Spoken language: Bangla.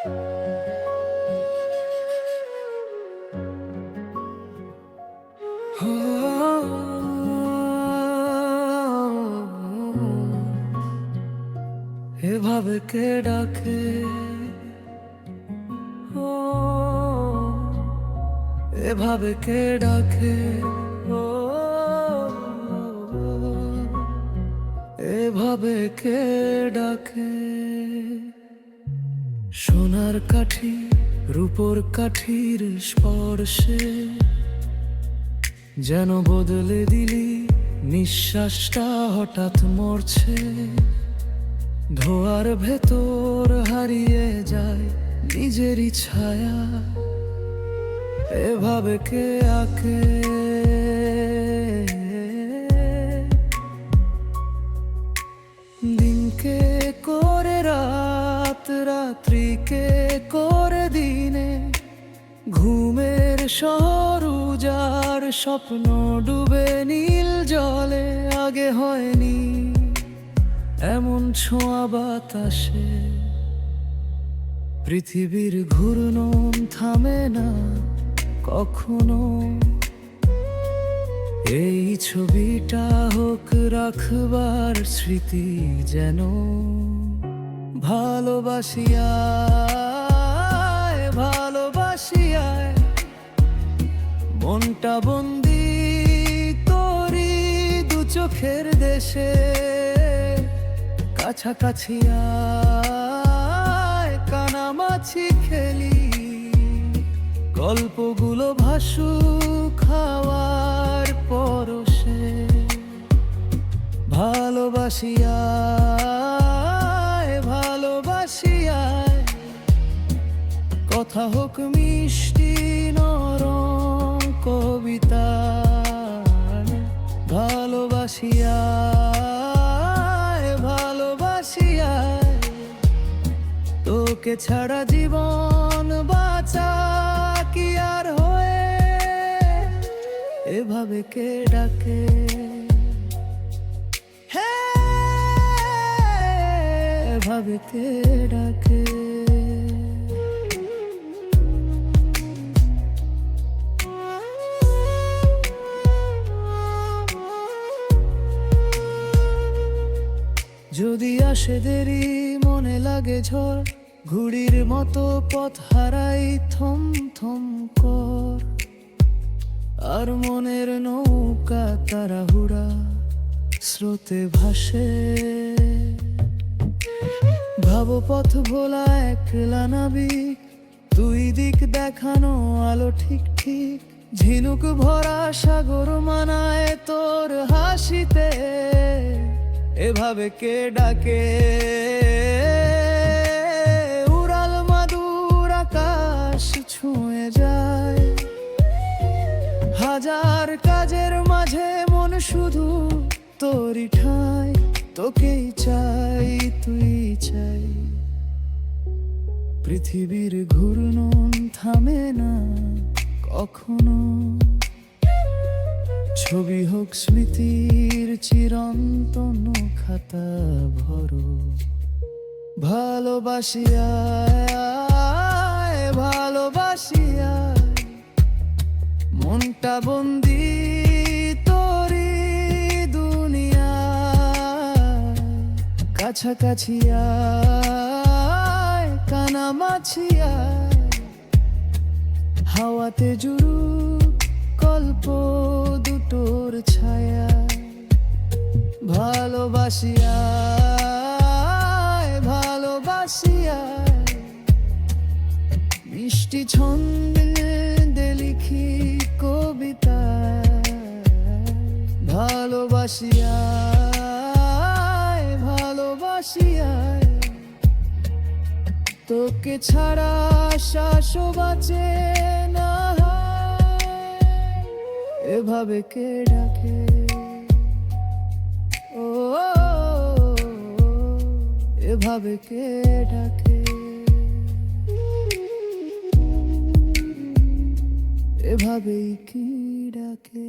এভাবে কে ডাকে ও এভাবে কে ডাকে ও এভাবে কে ডাকে সোনার কাঠি, রূপোর কাঠির স্পর্শে যেন বদলে দিলি নিঃশ্বাসটা হঠাৎ মরছে। ধোয়ার ভেতর হারিয়ে যায় নিজেরই ছায়া। এভাবে কে আঁকে? রাত্রিকে করে দিনে ঘুমের শহর উজার স্বপ্ন ডুবে নীল জলে আগে হয়নি। এমন ছোঁয়া বাতাসে পৃথিবীর ঘূর্ণন থামে না কখনো। এই ছবিটা হোক রাখবার স্মৃতি যেন ভালোবাসিয়ায় ভালোবাসিয়ায়, মনটা বন্দি তোরি দু চোখের দেশে কাছাকাছি আয় কানামাছি খেলি, গল্পগুলো ভাসু খাওয়ার পরশে, ভালোবাসিয়ায় কথা হোক মিষ্টি নরম কবিতা ভালোবাসিয়ায় ভালোবাসিয়ায় তোকে ছাড়া জীবন বাঁচা কি আর হয়ে? এভাবে কে ডাকে? হ্যাঁ, এভাবে কে ডাকে? যদি আসে দেরি, মনে লাগে ঝড়, ঘুড়ির মতো পথ হারাই থম থম কর। আর মনের নৌকা তাড়াহুড়া স্রোতে ভাসে। ভাব পথ ভোলা একলা নাবিক, দুই দিক দেখানো আলো ঠিক ঠিক। ঝিনুক ভরা সাগর মানায় তোর হাসিতে। এভাবে কে ডাকে? উড়াল মাদুর আকাশ ছুঁয়ে যায়। হাজার কাজের মাঝে মন শুধু তোরই ঠাই। তোকেই চাই, তুই চাই। পৃথিবীর ঘূর্ণন থামে না কখনো। ছবি হোক স্মৃতির চিরন্তন খাতা ভরো। ভালোবাসিয়ায় ভালোবাসিয়ায় মনটা বন্দি তোরি দুনিয়া কাছাকাছি আয় কানামাছিয়ায় হাওয়াতে জুড়ু কল্প দুটোর ভালোবাসিয়ায় ভালোবাসিয়ায় মিষ্টি ছন্দে লিখি কবিতা ভালোবাসিয়ায় ভালোবাসিয়ায় তোকে ছাড়া শ্বাস বাঁচে না এভাবে কে ডাকে? ও এভাবে কে ডাকে? এভাবেই কি ডাকে?